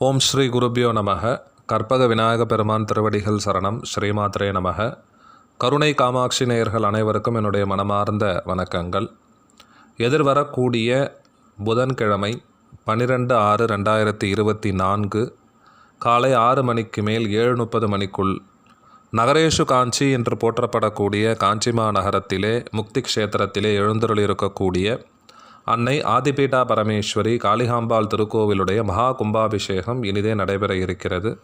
ஓம் ஸ்ரீ குருபியோ நமக. கற்பக விநாயக பெருமான் திருவடிகள் சரணம். ஸ்ரீமாத்ரே நமக. கருணை காமாட்சி நேயர்கள் அனைவருக்கும் என்னுடைய மனமார்ந்த வணக்கங்கள். எதிர்வரக்கூடிய புதன்கிழமை பன்னிரெண்டு ஆறு ரெண்டாயிரத்தி இருபத்தி நான்கு காலை ஆறு மணிக்கு மேல் ஏழு முப்பது மணிக்குள் நகரேஷு காஞ்சி என்று போற்றப்படக்கூடிய காஞ்சிமா நகரத்திலே முக்தி க்ஷேத்திரத்திலே எழுந்தருளிருக்கக்கூடிய அன்னை ஆதிபீட்டா பரமேஸ்வரி காளிகாம்பாள் திருக்கோவிலுடைய மகா கும்பாபிஷேகம் இனிதே நடைபெற இருக்கிறது.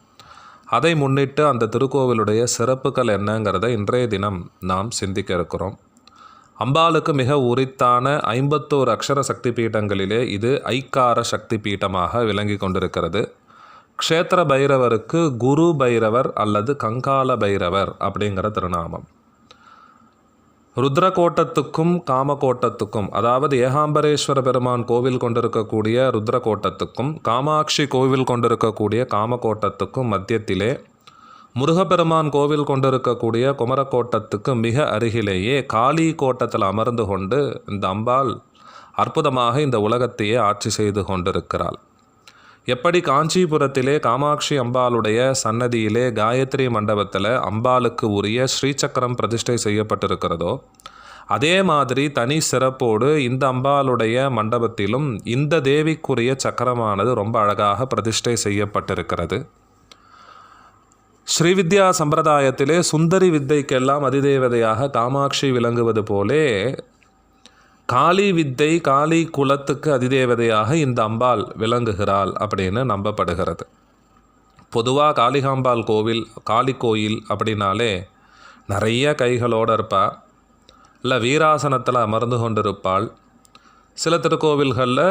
அதை முன்னிட்டு அந்த திருக்கோவிலுடைய சிறப்புகள் என்னங்கிறத இன்றைய தினம் நாம் சிந்திக்க இருக்கிறோம். அம்பாளுக்கு மிக உரித்தான ஐம்பத்தோரு அக்ஷர சக்தி பீடங்களிலே இது ஐக்கார சக்தி பீட்டமாக விளங்கி கொண்டிருக்கிறது. க்ஷேத்திர பைரவருக்கு குரு பைரவர் அல்லது கங்கால பைரவர் அப்படிங்கிற திருநாமம். ருத்ரகோட்டத்துக்கும் காமகோட்டத்துக்கும் அதாவது ஏகாம்பரேஸ்வர பெருமான் கோவில் கொண்டிருக்கக்கூடிய ருத்ரகோட்டத்துக்கும் காமாட்சி கோவில் கொண்டிருக்கக்கூடிய காமகோட்டத்துக்கும் மத்தியத்திலே முருகப்பெருமான் கோவில் கொண்டிருக்கக்கூடிய குமரக்கோட்டத்துக்கு மிக அருகிலேயே காளி கோட்டத்தில் அமர்ந்து கொண்டு இந்த அம்பாள் அற்புதமாக இந்த உலகத்தையே ஆட்சி செய்து கொண்டிருக்கிறாள். எப்படி காஞ்சிபுரத்திலே காமாட்சி அம்பாளுடைய சன்னதியிலே காயத்ரி மண்டபத்தில் அம்பாளுக்கு உரிய ஸ்ரீசக்கரம் பிரதிஷ்டை செய்யப்பட்டிருக்கிறதோ அதே மாதிரி தனி சிறப்போடு இந்த அம்பாளுடைய மண்டபத்திலும் இந்த தேவிக்குரிய சக்கரமானது ரொம்ப அழகாக பிரதிஷ்டை செய்யப்பட்டிருக்கிறது. ஸ்ரீவித்யா சம்பிரதாயத்திலே சுந்தரி வித்தைக்கெல்லாம் அதிதேவதையாக காமாட்சி விளங்குவது போலே காளி வித்தை காளி குலத்துக்கு அதிதேவதையாக இந்த அம்பாள் விளங்குகிறாள் அப்படின்னு நம்பப்படுகிறது. பொதுவாக காளிகாம்பாள் கோவில் காளி கோயில் அப்படின்னாலே நிறைய கைகளோடு இருப்பா. இல்லை வீராசனத்தில் அமர்ந்து கொண்டிருப்பாள். சில திருக்கோவில்களில்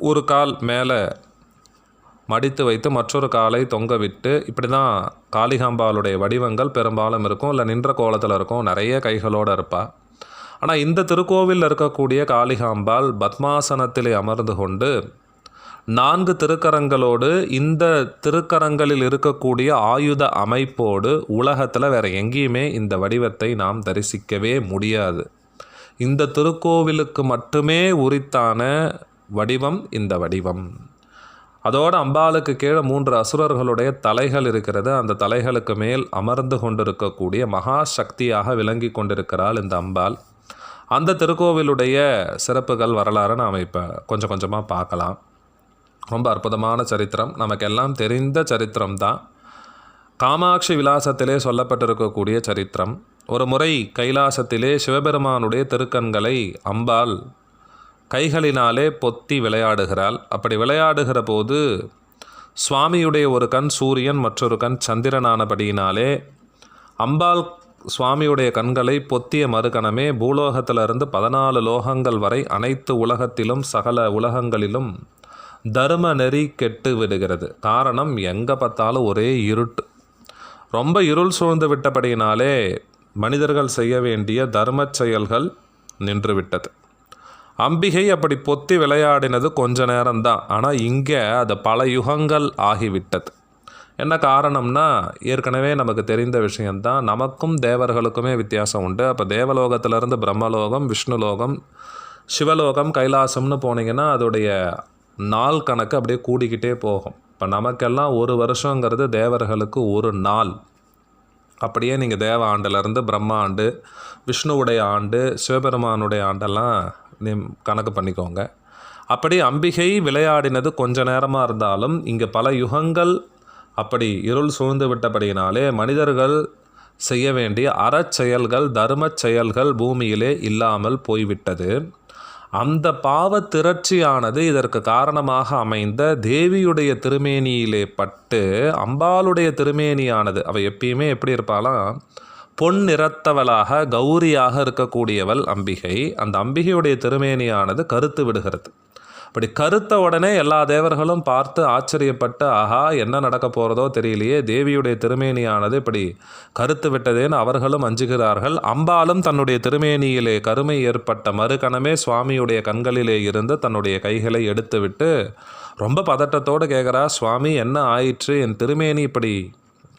ஒரு கால் மேலே மடித்து வைத்து மற்றொரு காலை தொங்க விட்டு இப்படி தான் காளிகாம்பாளுடைய வடிவங்கள் பெரும்பாலும் இருக்கும். இல்லை நின்ற கோலத்தில் இருக்கும். நிறைய கைகளோடு இருப்பாள் ஆனால் இந்த திருக்கோவிலில் இருக்கக்கூடிய காளிகாம்பாள் பத்மாசனத்திலே அமர்ந்து கொண்டு நான்கு திருக்கரங்களோடு இந்த திருக்கரங்களில் இருக்கக்கூடிய ஆயுத அமைப்போடு உலகத்தில் வேறு எங்கேயுமே இந்த வடிவத்தை நாம் தரிசிக்கவே முடியாது. இந்த திருக்கோவிலுக்கு மட்டுமே உரித்தான வடிவம் இந்த வடிவம். அதோடு அம்பாளுக்கு கீழே மூன்று அசுரர்களுடைய தலைகள் இருக்கிறது. அந்த தலைகளுக்கு மேல் அமர்ந்து கொண்டிருக்கக்கூடிய மகா சக்தியாக விளங்கி கொண்டிருக்கிறாள் இந்த அம்பாள். அந்த திருக்கோவிலுடைய சிறப்புகள் வரலாறு நாம் இப்போ கொஞ்சம் கொஞ்சமாக பார்க்கலாம். ரொம்ப அற்புதமான சரித்திரம். நமக்கெல்லாம் தெரிந்த சரித்திரம் தான். காமாட்சி விலாசத்திலே சொல்லப்பட்டிருக்கக்கூடிய சரித்திரம். ஒரு முறை கைலாசத்திலே சிவபெருமானுடைய திருக்கண்களை அம்பாள் கைகளினாலே பொத்தி விளையாடுகிறாள். அப்படி விளையாடுகிற போது சுவாமியுடைய ஒரு கண் சூரியன் மற்றொரு கண் சந்திரனானபடியினாலே அம்பாள் சுவாமியுடைய கண்களை பொத்திய மறுகணமே பூலோகத்திலிருந்து பதினாலு லோகங்கள் வரை அனைத்து உலகத்திலும் சகல உலகங்களிலும் தர்ம நெறி கெட்டு விடுகிறது. காரணம் எங்கே பார்த்தாலும் ஒரே இருட்டு. ரொம்ப இருள் சூழ்ந்து விட்டபடியினாலே மனிதர்கள் செய்ய வேண்டிய தர்ம செயல்கள் நின்றுவிட்டது அம்பிகை அப்படி பொத்தி விளையாடினது கொஞ்ச நேரம்தான். ஆனால் இங்கே அது பல யுகங்கள் ஆகிவிட்டது. என்ன காரணம்னா ஏற்கனவே நமக்கு தெரிந்த விஷயந்தான் நமக்கும் தேவர்களுக்குமே வித்தியாசம் உண்டு. அப்போ தேவலோகத்திலேருந்து பிரம்மலோகம் விஷ்ணுலோகம் சிவலோகம் கைலாசம்னு போனீங்கன்னா அதோடைய நாள் கணக்கு அப்படியே கூடிக்கிட்டே போகும். இப்போ நமக்கெல்லாம் ஒரு வருஷங்கிறது தேவர்களுக்கு ஒரு நாள். அப்படியே நீங்கள் தேவ ஆண்டுலேருந்து பிரம்ம ஆண்டு விஷ்ணுவுடைய ஆண்டு சிவபெருமானுடைய ஆண்டெல்லாம் நீ கணக்கு பண்ணிக்கோங்க. அப்படி அம்பிகை விளையாடினது கொஞ்ச நேரமாக இருந்தாலும் இங்கே பல யுகங்கள் அப்படி இருள் சூழ்ந்து விட்டபடியினாலே மனிதர்கள் செய்ய வேண்டிய அறச்செயல்கள் தர்ம செயல்கள் பூமியிலே இல்லாமல் போய்விட்டது. அந்த பாவ திரட்சியானது இதற்கு காரணமாக அமைந்த தேவியுடைய திருமேனியிலே பட்டு அம்பாளுடைய திருமேனியானது. அவள் எப்பயுமே எப்படி இருப்பாளாம் பொன் நிறத்தவளாக கௌரியாக இருக்கக்கூடியவள் அம்பிகை. அந்த அம்பிகையுடைய திருமேனியானது கருத்து விடுகிறது. அப்படி கருத்த உடனே எல்லா தேவர்களும் பார்த்து ஆச்சரியப்பட்டு ஆஹா என்ன நடக்க போகிறதோ தெரியலையே தேவியுடைய திருமேனியானது இப்படி கருத்து விட்டதேன்னு அவர்களும் அஞ்சுகிறார்கள். அம்பாலும் தன்னுடைய திருமேனியிலே கருமை ஏற்பட்ட மறுகணமே சுவாமியுடைய கண்களிலே இருந்து தன்னுடைய கைகளை எடுத்துவிட்டு ரொம்ப பதட்டத்தோடு கேட்குறா சுவாமி என்ன ஆயிற்று? என் திருமேனி இப்படி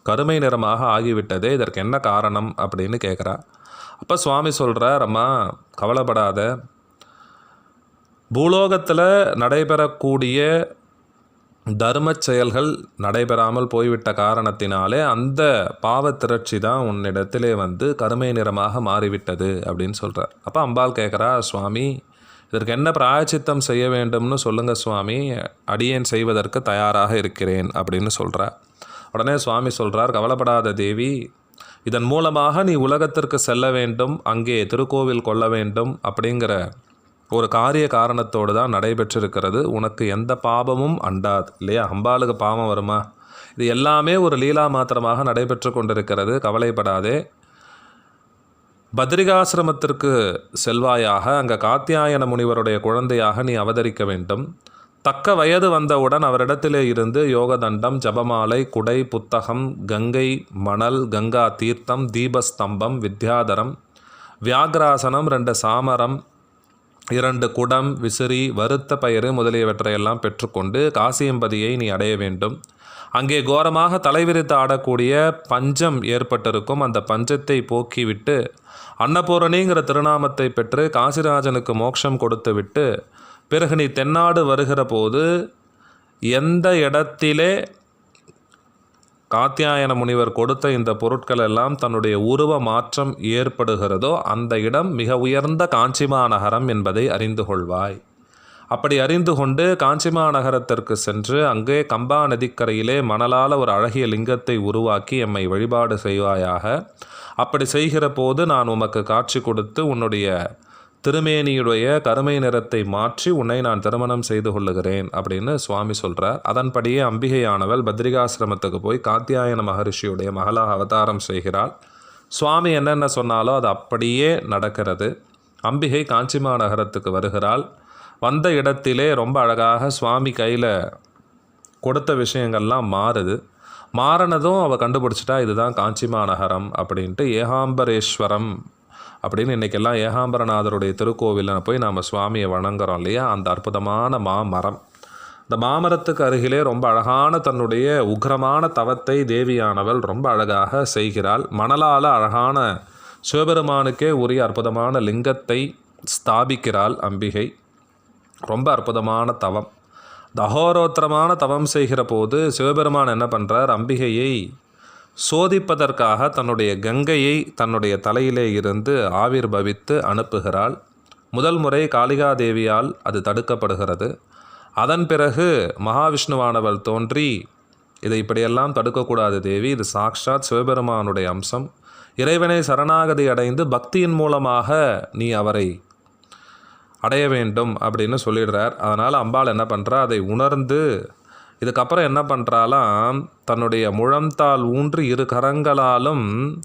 கருமை நிறமாக ஆகிவிட்டதே இதற்கு என்ன காரணம்? அப்படின்னு கேட்குறா அப்போ சுவாமி சொல்கிறார் அம்மா கவலைப்படாத பூலோகத்தில் நடைபெறக்கூடிய தர்ம செயல்கள் நடைபெறாமல் போய்விட்ட காரணத்தினாலே அந்த பாவத்திரட்சி தான் உன்னிடத்திலே வந்து கருமை நிறமாக மாறிவிட்டது அப்படின்னு சொல்கிறார் அப்போ அம்பாள் கேட்குறா சுவாமி இதற்கு என்ன பிராயச்சித்தம் செய்ய வேண்டும்னு சொல்லுங்கள் சுவாமி அடியேன் செய்வதற்கு தயாராக இருக்கிறேன் அப்படின்னு சொல்கிறார் உடனே சுவாமி சொல்கிறார் கவலைப்படாத தேவி இதன் மூலமாக நீ உலகத்திற்கு செல்ல வேண்டும் அங்கே திருக்கோவில் கொள்ள வேண்டும் அப்படிங்கிற ஒரு காரிய காரணத்தோடு தான் நடைபெற்றிருக்கிறது. உனக்கு எந்த பாபமும் அண்டாது இல்லையா? அம்பாளுக்கு பாவம் வருமா? இது எல்லாமே ஒரு லீலா மாத்திரமாக நடைபெற்று கொண்டிருக்கிறது. கவலைப்படாதே. பத்ரிகாசிரமத்திற்கு செல்வாயாக அங்கே காத்தியாயன முனிவருடைய குழந்தையாக நீ அவதரிக்க வேண்டும். தக்க வயது வந்தவுடன் அவரிடத்திலே இருந்து யோகதண்டம் ஜபமாலை குடை புத்தகம் கங்கை மணல் கங்கா தீர்த்தம் தீபஸ்தம்பம் வித்யாதரம் வியாகிராசனம் ரெண்டு சாமரம் இரண்டு குடம் விசிறி வறுத்த பயிறு முதலியவற்றையெல்லாம் பெற்றுக்கொண்டு காசியம்பதியை நீ அடைய வேண்டும். அங்கே கோரமாக தலைவிரித்து ஆடக்கூடிய பஞ்சம் ஏற்பட்டிருக்கும். அந்த பஞ்சத்தை போக்கிவிட்டு அன்னபூரணிங்கிற திருநாமத்தை பெற்று காசிராஜனுக்கு மோட்சம் கொடுத்துவிட்டு பிறகு நீ தென்னாடு வருகிற போது எந்த இடத்திலே காத்தியாயன முனிவர் கொடுத்த இந்த பொருட்கள் எல்லாம் தன்னுடைய உருவ மாற்றம் ஏற்படுகிறதோ அந்த இடம் மிக உயர்ந்த காஞ்சிமாநகரம் என்பதை அறிந்து கொள்வாய். அப்படி அறிந்து கொண்டு காஞ்சிமாநகரத்திற்கு சென்று அங்கே கம்பா நதிக்கரையிலே மணலால் ஒரு அழகிய லிங்கத்தை உருவாக்கி எம்மை வழிபாடு செய்வாயாக. அப்படி செய்கிற போது நான் உமக்கு காட்சி கொடுத்து உன்னுடைய திருமேனியுடைய கருமை நிறத்தை மாற்றி உன்னை நான் திருமணம் செய்து கொள்ளுகிறேன் அப்படின்னு சுவாமி சொல்கிறார் அதன்படியே அம்பிகையானவள் பத்ரிகாசிரமத்துக்கு போய் காத்தியாயன மகரிஷியுடைய மகளாக அவதாரம் செய்கிறாள். சுவாமி என்னென்ன சொன்னாலோ அது அப்படியே நடக்கிறது. அம்பிகை காஞ்சிமா நகரத்துக்கு வருகிறாள். வந்த இடத்திலே ரொம்ப அழகாக சுவாமி கையில் கொடுத்த விஷயங்கள்லாம் மாறுது. மாறினதும் அவள் கண்டுபிடிச்சிட்டா இதுதான் காஞ்சிமா நகரம் அப்படின்ட்டு ஏகாம்பரேஸ்வரம் அப்படின்னு இன்றைக்கெல்லாம் ஏகாம்பரநாதருடைய திருக்கோவிலில் போய் நாம் சுவாமியை வணங்குறோம் இல்லையா? அந்த அற்புதமான மாமரம். இந்த மாமரத்துக்கு அருகிலே ரொம்ப அழகான தன்னுடைய உக்ரமான தவத்தை தேவியானவள் ரொம்ப அழகாக செய்கிறாள். மணலால் அழகான சிவபெருமானுக்கே உரிய அற்புதமான லிங்கத்தை ஸ்தாபிக்கிறாள் அம்பிகை. ரொம்ப அற்புதமான தவம். தகோரோத்திரமான தவம் செய்கிற போது சிவபெருமான் என்ன பண்ணுறார் அம்பிகையை சோதிப்பதற்காக தன்னுடைய கங்கையை தன்னுடைய தலையிலே இருந்து ஆவிர்பவித்து அனுப்புகிறாள். முதல் முறை காளிகாதேவியால் அது தடுக்கப்படுகிறது. அதன் பிறகு மகாவிஷ்ணுவானவள் தோன்றி இதை இப்படியெல்லாம் தடுக்கக்கூடாது தேவி இது சாக்ஷாத் சிவபெருமானுடைய அம்சம். இறைவனை சரணாகதி அடைந்து பக்தியின் மூலமாக நீ அவரை அடைய வேண்டும் அப்படின்னு சொல்லிடுறார். அதனால் அம்பாள் என்ன பண்ணுறா அதை உணர்ந்து இதுக்கப்புறம் என்ன பண்ணுறாலாம் தன்னுடைய முழந்தால் ஊன்றி இரு கரங்களாலும்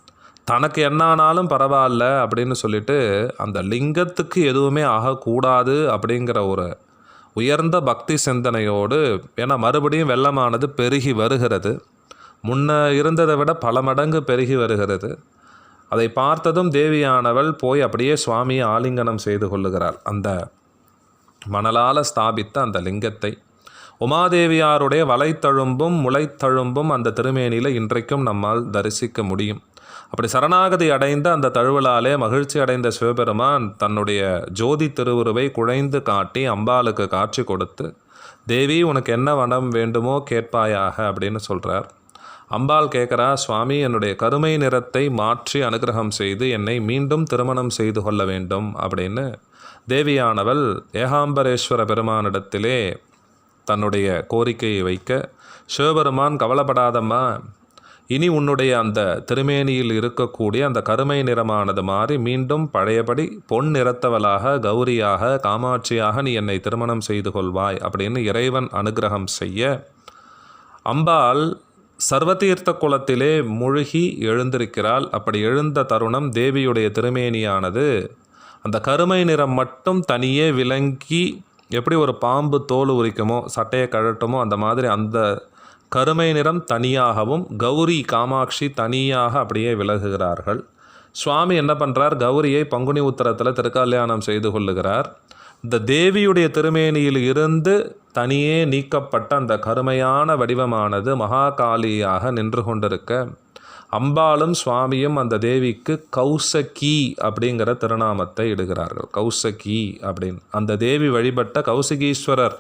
தனக்கு என்னானாலும் பரவாயில்ல அப்படின்னு சொல்லிட்டு அந்த லிங்கத்துக்கு எதுவுமே ஆகக்கூடாது அப்படிங்கிற ஒரு உயர்ந்த பக்தி சிந்தனையோடு ஏன்னா மறுபடியும் வெள்ளமானது பெருகி வருகிறது. முன்ன இருந்ததை விட பல மடங்கு பெருகி வருகிறது. அதை பார்த்ததும் தேவியானவள் போய் அப்படியே சுவாமியை ஆலிங்கனம் செய்து கொள்ளுகிறாள். அந்த மணலால் ஸ்தாபித்த அந்த லிங்கத்தை உமாதேவியாருடைய வலைத்தழும்பும் முளைத்தழும்பும் அந்த திருமேனியில் இன்றைக்கும் நம்மால் தரிசிக்க முடியும். அப்படி சரணாகதி அடைந்த அந்த தழுவலாலே மகிழ்ச்சி அடைந்த சிவபெருமான் தன்னுடைய ஜோதி திருவுருவை குழைந்து காட்டி அம்பாளுக்கு காட்சி கொடுத்து தேவி உனக்கு என்ன வனம் வேண்டுமோ கேட்பாயாக அப்படின்னு சொல்கிறார் அம்பாள் கேட்குறா சுவாமி என்னுடைய கருமை நிறத்தை மாற்றி அனுகிரகம் செய்து என்னை மீண்டும் திருமணம் செய்து கொள்ள வேண்டும் அப்படின்னு. தேவியானவள் ஏகாம்பரேஸ்வர பெருமானிடத்திலே தன்னுடைய கோரிக்கையை வைக்க சிவபெருமான் கவலைப்படாதம்மா. இனி உன்னுடைய அந்த திருமேனியில் இருக்கக்கூடிய அந்த கருமை நிறமானது மாறி மீண்டும் பழையபடி பொன் நிறத்தவளாக கௌரியாக காமாட்சியாக நீ என்னை திருமணம் செய்து கொள்வாய் அப்படின்னு இறைவன் அனுகிரகம் செய்ய அம்பாள் சர்வதீர்த்த குலத்திலே முழுகி எழுந்திருக்கிறாள். அப்படி எழுந்த தருணம் தேவியுடைய திருமேனியானது. அந்த கருமை நிறம் மட்டும் தனியே விளங்கி எப்படி ஒரு பாம்பு தோல் உரிக்குமோ சட்டையை கழட்டுமோ அந்த மாதிரி அந்த கருமை நிறம் தனியாகவும் கௌரி காமாட்சி தனியாக அப்படியே விலகுகிறார்கள். சுவாமி என்ன பண்ணுறார் கௌரியை பங்குனி உத்தரத்தில் திருக்கல்யாணம் செய்து கொள்ளுகிறார். இந்த தேவியுடைய திருமேனியில் இருந்து தனியே நீக்கப்பட்ட அந்த கருமையான வடிவமானது மகாகாளியாக நின்று கொண்டிருக்க அம்பாளும் சுவாமியும் அந்த தேவிக்கு கௌசகி அப்படிங்கிற திருநாமத்தை இடுகிறார்கள். கௌசகி அப்படின்னு. அந்த தேவி வழிபட்ட கௌசகீஸ்வரர்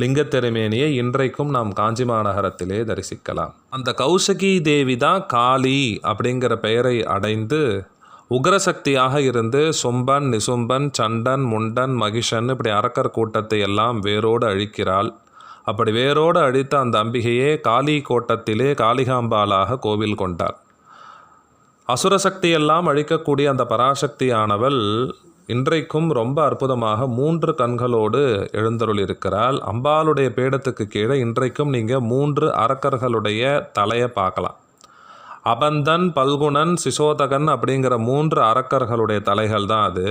லிங்கத்திருமேனியை இன்றைக்கும் நாம் காஞ்சி மாநகரத்திலே தரிசிக்கலாம். அந்த கௌசகி தேவி தான் காளி அப்படிங்கிற பெயரை அடைந்து உக்ரசக்தியாக இருந்து சொம்பன் நிசும்பன் சண்டன் முண்டன் மகிஷன் இப்படி அரக்கர் கூட்டத்தை எல்லாம் வேரோடு அழிக்கிறாள். அப்படி வேரோடு அழித்த அந்த அம்பிகையே காளி கோட்டத்திலே காளிகாம்பாலாக கோவில் கொண்டார் அசுர சக்தியெல்லாம் அழிக்கக்கூடிய அந்த பராசக்தியானவள் இன்றைக்கும் ரொம்ப அற்புதமாக மூன்று கண்களோடு எழுந்தருள் இருக்கிறாள் அம்பாளுடைய பேடத்துக்கு கீழே இன்றைக்கும் நீங்கள் மூன்று அரக்கர்களுடைய தலையை பார்க்கலாம். அபந்தன் பல்குணன் சிசோதகன் அப்படிங்கிற மூன்று அரக்கர்களுடைய தலைகள் தான் அது.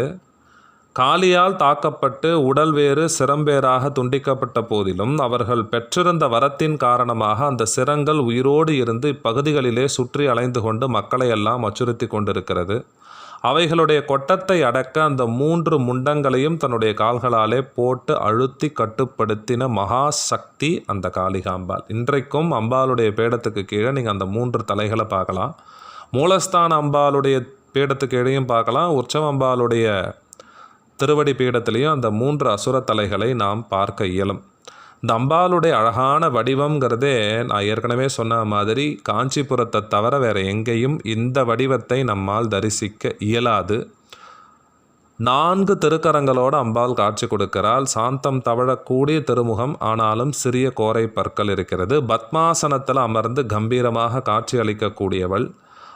காளியால் தாக்கப்பட்டு உடல் வேறு சிரம்பேராக துண்டிக்கப்பட்ட போதிலும் அவர்கள் பெற்றிருந்த வரத்தின் காரணமாக அந்த சிரங்கள் உயிரோடு இருந்து இப்பகுதிகளிலே சுற்றி அலைந்து கொண்டு மக்களை எல்லாம் அச்சுறுத்தி கொண்டிருக்கிறது. அவைகளுடைய கொட்டத்தை அடக்க அந்த மூன்று முண்டங்களையும் தன்னுடைய கால்களாலே போட்டு அழுத்தி கட்டுப்படுத்தின மகா சக்தி அந்த காளிகாம்பாள். இன்றைக்கும் அம்பாளுடைய பேடத்துக்கு கீழே நீங்கள் அந்த மூன்று தலைகளை பார்க்கலாம். மூலஸ்தான அம்பாளுடைய பீடத்துக்கு இடையும் பார்க்கலாம். உற்சவ அம்பாளுடைய திருவடி பீடத்திலையும் அந்த மூன்று அசுர தலைகளை நாம் பார்க்க இயலும். இந்த அம்பாளுடைய அழகான வடிவங்கிறதே நான் ஏற்கனவே சொன்ன மாதிரி காஞ்சிபுரத்தை தவிர வேறு எங்கேயும் இந்த வடிவத்தை நம்மால் தரிசிக்க இயலாது. நான்கு திருக்கரங்களோடு அம்பாள் காட்சி கொடுக்கிறாள். சாந்தம் தவழக்கூடிய திருமுகம் ஆனாலும் சிறிய கோரை பற்கள் இருக்கிறது. பத்மாசனத்தில் அமர்ந்து கம்பீரமாக காட்சி அளிக்கக்கூடியவள்.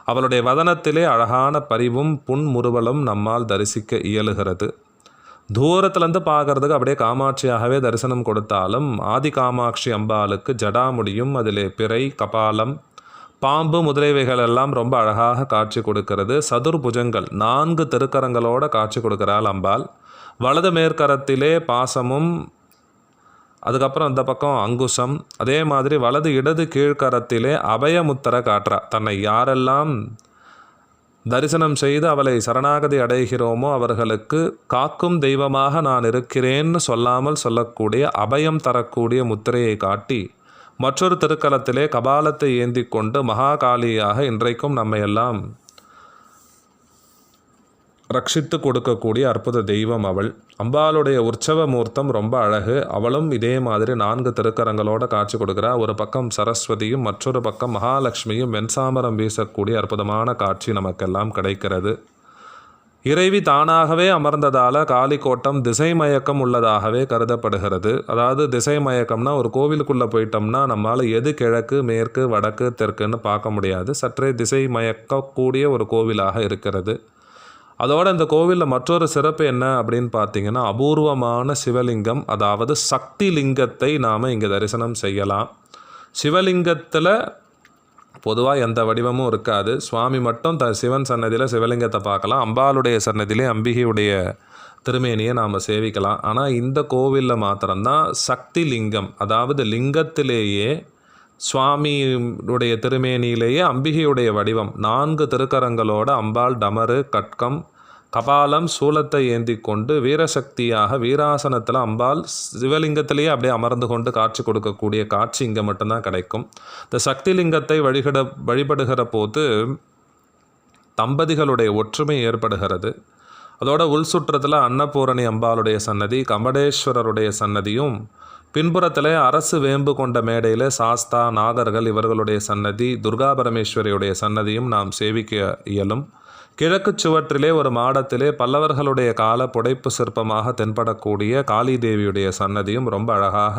அவளுடைய வதனத்திலே அழகான பரிவும் புன்முறுவலும் நம்மால் தரிசிக்க இயலுகிறது. தூரத்துலேருந்து பார்க்கறதுக்கு அப்படியே காமாட்சியாகவே தரிசனம் கொடுத்தாலும் ஆதி காமாட்சி அம்பாளுக்கு ஜடாமுடியும் அதிலே பிறை கபாலம் பாம்பு முதலைவைகள் எல்லாம் ரொம்ப அழகாக காட்சி கொடுக்கிறது. சதுர்புஜங்கள் நான்கு திருக்கரங்களோட காட்சி கொடுக்கிறாள் அம்பாள். வலது மேற்கரத்திலே பாசமும் அதுக்கப்புறம் இந்த பக்கம் அங்குசம். அதே மாதிரி வலது இடது கீழ்கரத்திலே அபயமுத்தரை காட்டுறா. தன்னை யாரெல்லாம் தரிசனம் செய்து அவளை சரணாகதி அடைகிறோமோ அவர்களுக்கு காக்கும் தெய்வமாக நான் இருக்கிறேன்னு சொல்லாமல் சொல்லக்கூடிய அபயம் தரக்கூடிய முத்திரையை காட்டி மற்றொரு திருக்கலத்திலே கபாலத்தை ஏந்தி கொண்டு மகாகாளியாக இன்றைக்கும் நம்மையெல்லாம் ரட்சித்து கொடுக்கக்கூடிய அற்புத தெய்வம் அவள். அம்பாளுடைய உற்சவ மூர்த்தம் ரொம்ப அழகு. அவளும் இதே மாதிரி நான்கு திருக்கரங்களோட காட்சி கொடுக்குறா. ஒரு பக்கம் சரஸ்வதியும் மற்றொரு பக்கம் மகாலட்சுமியும் வெண்சாமரம் வீசக்கூடிய அற்புதமான காட்சி நமக்கெல்லாம் கிடைக்கிறது. இறைவி தானாகவே அமர்ந்ததால் காளிக்கோட்டம் திசை மயக்கம் உள்ளதாகவே கருதப்படுகிறது. அதாவது திசை மயக்கம்னா ஒரு கோவிலுக்குள்ளே போயிட்டோம்னா நம்மளால் எது கிழக்கு மேற்கு வடக்கு தெற்குன்னு பார்க்க முடியாது. சற்றே திசை மயக்கக்கூடிய ஒரு கோவிலாக இருக்கிறது. அதோட இந்த கோவிலில் மற்றொரு சிறப்பு என்ன அப்படின்னு பார்த்தீங்கன்னா அபூர்வமான சிவலிங்கம் அதாவது சக்தி லிங்கத்தை நாம் இங்கே தரிசனம் செய்யலாம். சிவலிங்கத்தில் பொதுவாக எந்த வடிவமும் இருக்காது. சுவாமி மட்டும் த சிவன் சன்னதியில் சிவலிங்கத்தை பார்க்கலாம். அம்பாளுடைய சன்னதியிலே அம்பிகையுடைய திருமேனியை நாம் சேவிக்கலாம். ஆனால் இந்த கோவிலில் மாத்திரம்தான் சக்தி லிங்கம் அதாவது லிங்கத்திலேயே சுவாமியுடைய திருமேனியிலேயே அம்பிகையுடைய வடிவம். நான்கு திருக்கரங்களோட அம்பாள் டமரு கட்கம் கபாலம் சூலத்தை ஏந்தி கொண்டு வீரசக்தியாக வீராசனத்தில் அம்பாள் சிவலிங்கத்திலேயே அப்படியே அமர்ந்து கொண்டு காட்சி கொடுக்கக்கூடிய காட்சி இங்கே மட்டும்தான் கிடைக்கும். இந்த சக்தி லிங்கத்தை வழிபட வழிபடுகிற போது தம்பதிகளுடைய ஒற்றுமை ஏற்படுகிறது. அதோட உள் சுற்றத்தில் அன்னபூரணி அம்பாளுடைய சன்னதி கமடேஸ்வரருடைய சன்னதியும் பின்புறத்தில் அரசு வேம்பு கொண்ட மேடையில் சாஸ்தா நாகர்கள் இவர்களுடைய சன்னதி துர்கா பரமேஸ்வரியுடைய சன்னதியும் நாம் சேவிக்க இயலும். கிழக்கு சுவற்றிலே ஒரு மாடத்திலே பல்லவர்களுடைய கால புடைப்பு சிற்பமாக தென்படக்கூடிய காளி தேவியுடைய சன்னதியும் ரொம்ப அழகாக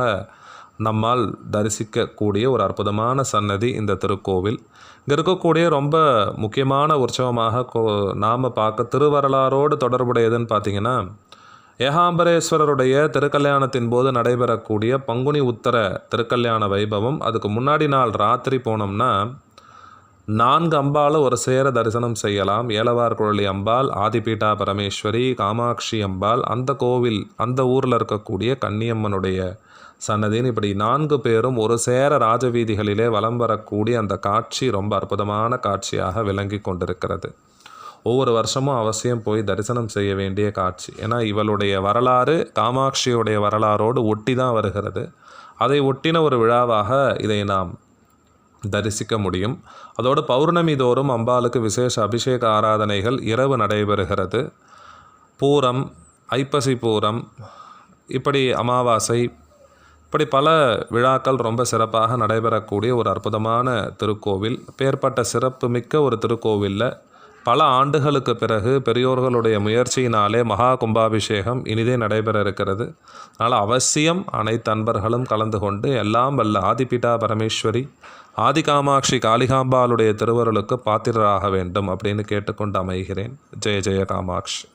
நம்மால் தரிசிக்கக்கூடிய ஒரு அற்புதமான சன்னதி இந்த திருக்கோவில். இங்கே இருக்கக்கூடிய ரொம்ப முக்கியமான உற்சவமாக கோ நாம் பார்க்க திருவரலாறோடு தொடர்புடையதுன்னு பார்த்தீங்கன்னா ஏகாம்பரேஸ்வரருடைய திருக்கல்யாணத்தின் போது நடைபெறக்கூடிய பங்குனி உத்தர திருக்கல்யாண வைபவம் அதுக்கு முன்னாடி நாள் ராத்திரி போனோம்னா நான்கு அம்பாலை ஒரு சேர தரிசனம் செய்யலாம். ஏலவார் குழலி அம்பாள் ஆதிபீட்டா பரமேஸ்வரி காமாட்சி அம்பாள் அந்த கோவில் அந்த ஊரில் இருக்கக்கூடிய கன்னியம்மனுடைய சன்னதின்னு இப்படி நான்கு பேரும் ஒரு சேர ராஜவீதிகளிலே வலம் வரக்கூடிய அந்த காட்சி ரொம்ப அற்புதமான காட்சியாக விளங்கி கொண்டிருக்கிறது. ஒவ்வொரு வருஷமும் அவசியம் போய் தரிசனம் செய்ய வேண்டிய காட்சி. ஏன்னா இவளுடைய வரலாறு காமாட்சியுடைய வரலாறோடு ஒட்டி தான் வருகிறது. அதை ஒட்டின ஒரு விழாவாக இதை நாம் தரிசிக்க முடியும். அதோடு பௌர்ணமி தோறும் அம்பாளுக்கு விசேஷ அபிஷேக ஆராதனைகள் இரவு நடைபெறுகிறது. பூரம் ஐப்பசி பூரம் இப்படி அமாவாசை இப்படி பல விழாக்கள் ரொம்ப சிறப்பாக நடைபெறக்கூடிய ஒரு அற்புதமான திருக்கோவில். பேர்பட்ட சிறப்புமிக்க ஒரு திருக்கோவிலில். பல ஆண்டுகளுக்கு பிறகு பெரியோர்களுடைய முயற்சியினாலே மகா கும்பாபிஷேகம் இனிதே நடைபெற இருக்கிறது அதனால் அவசியம் அனைத்து அன்பர்களும் கலந்து கொண்டு எல்லாம் வல்ல ஆதிபீட்டா பரமேஸ்வரி ஆதிகாமாட்சி காளிகாம்பாளுடைய திருவருளுக்கு பாத்திரராக வேண்டும் அப்படின்னு கேட்டுக்கொண்டு அமைகிறேன். ஜெய ஜெய காமாட்சி.